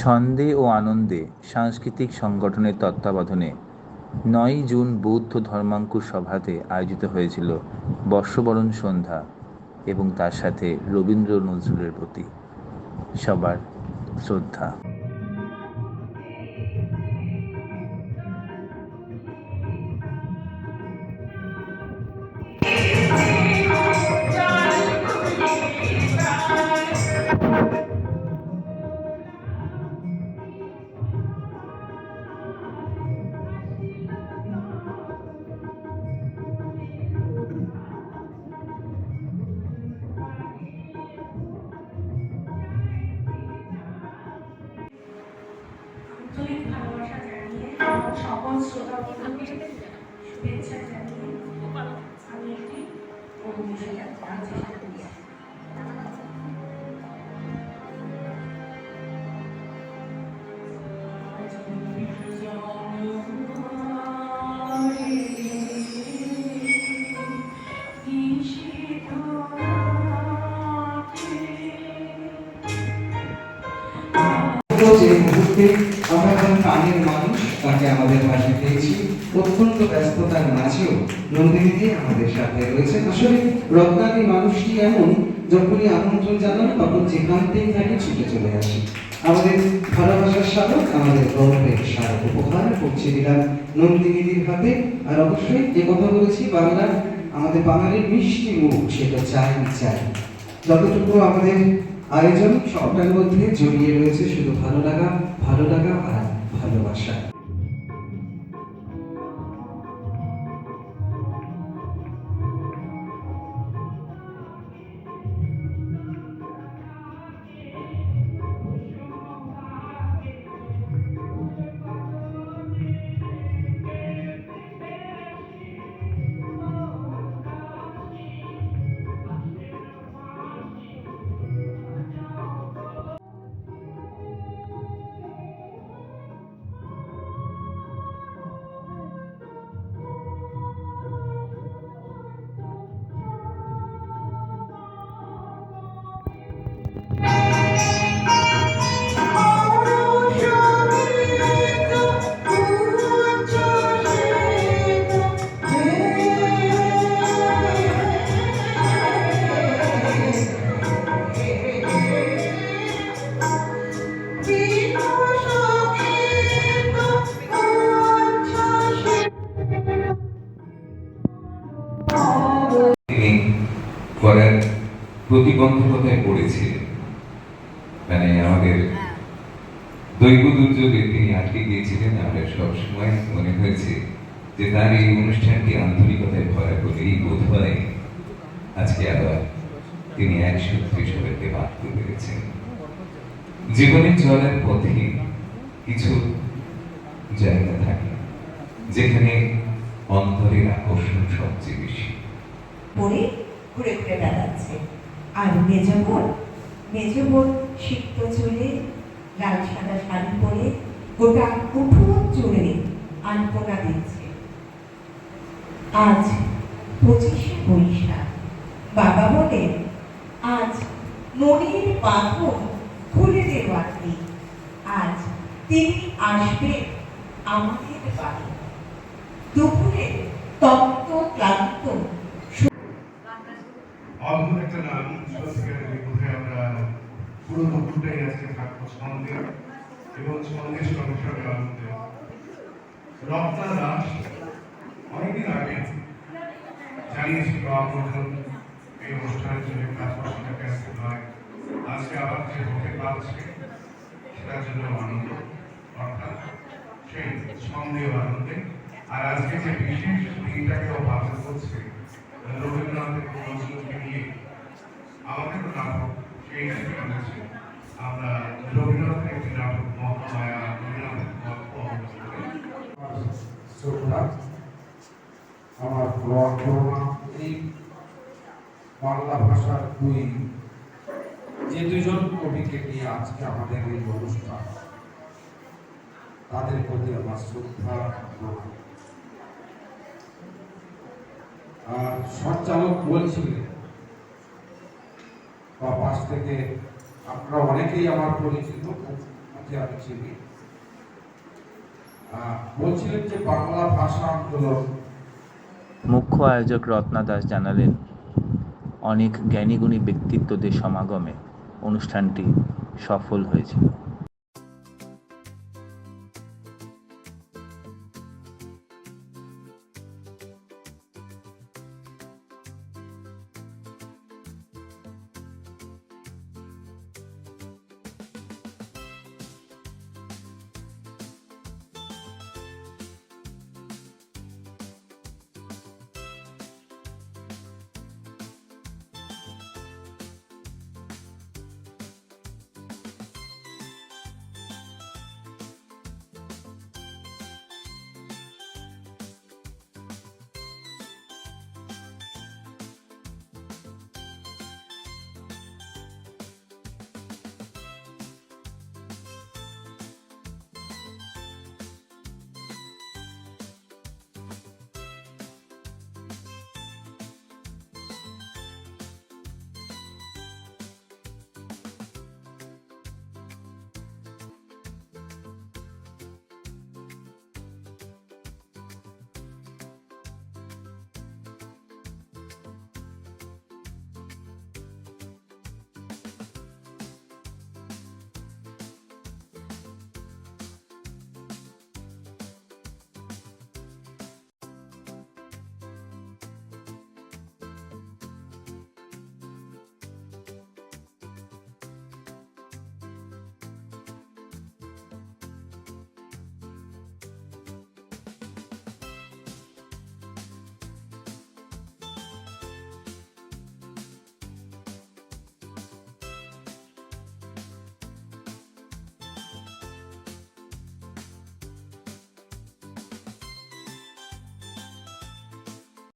ছন্দে ও আনন্দে সাংস্কৃতিক সংগঠনের তত্ত্বাবধানে নয় জুন বৌদ্ধ ধর্মাঙ্কুর সভাতে আয়োজিত হয়েছিল বর্ষবরণ সন্ধ্যা এবং তার সাথে রবীন্দ্র নজরুলের প্রতি সবার শ্রদ্ধা। আমি একটি অভিনয় গান চেষ্টা করি। যে মুহূর্তে আমরা একজন প্রাণের মানুষ তাকে আমাদের পাশে পেয়েছি। অত্যন্ত ব্যস্ততার মাঝেও নন্দিনী আমাদের সাথে রয়েছে। আসলে রত্নানী মানুষটি এমন, যখনই আমন্ত্রণ জানানো তখন যেখানতেই থাকে ছুটে চলে আসে। আমাদের ভালোবাসার স্মারক, আমাদের গর্বের স্মারক উপহার পৌঁছে দিলাম নন্দিনীদির হাতে। আর অবশ্যই যে কথা বলেছি, বাংলার, আমাদের বাঙালির মিষ্টি মুখ, সেটা চাই চাই। যতটুকু আমাদের আয়োজন সবটার মধ্যে জড়িয়ে রয়েছে শুধু ভালো লাগা ভালো লাগা আর ভালোবাসা। তিনি প্রতিবন্ধকতায় পড়েছিলেন মানে আমাদের দৈব দুর্যোগে তিনি আটকে গিয়েছিলেন, আমরা সবসময় মনে হয়েছে যে তার এই অনুষ্ঠানটি আন্তরিকতায় ভরা বলেই বোধ হয় আজকে আবার তিনি এক সূত্রে সবাইকে বাঁধতে পেরেছেন। জীবনে চলার পথে কিছু জায়গা থাকে যেখানে অন্তরের আকর্ষণ সবচেয়ে বেশি। ঘুরে ঘুরে বেড়াচ্ছে। আর মেজবোন মেজবোন সিক্ত চুলে, লাল সাদা শাড়ি পরে গোটা উঠোন জুড়ে আলপনা দিচ্ছে। আজ পঁচিশে বৈশাখ। বাবা বলে, আজ মনির বাঁধন খুলে দেওয়ার দিন। আজ তিনি আসবে আমাদের বাড়ি। দুপুরটাই আজকে থাকব ছন্দে এবং সঙ্গে সঙ্গে আনন্দে রত্না দাস অনেকদিন আগে জানিয়েছিল আমন্ত্রণ এই অনুষ্ঠানের জন্য কাজ সেটা ক্যান্সেল হয়। আজকে আবার যে হতে পারছে সেটার জন্য আনন্দ, অর্থাৎ সেই ছন্দে ও আনন্দে। আর আজকে যে বিশেষ দিনটাকেও পালন করছে রবীন্দ্রনাথের নজরুলকে নিয়ে আমাদের নাটক সেই হিসেবে আমরা রবীন্দ্রনাথের একটি নাটক, মহামায়া আমার বাংলা ভাষার দুই, যে দুজন কবিকে নিয়ে আজকে আমাদের এই অনুষ্ঠান, তাদের প্রতি আমার শ্রদ্ধা আর সঞ্চালক বলছিলেন, বা পাশ থেকে আপনারা অনেকেই আমার পরিচিত খুব আমি চিনি। বলছিলেন যে বাংলা ভাষা আন্দোলন। মুখ্য আয়োজক রত্না দাস জানালেন, অনেক জ্ঞানীগুণী ব্যক্তিত্বদের সমাগমে অনুষ্ঠানটি সফল হয়েছিল।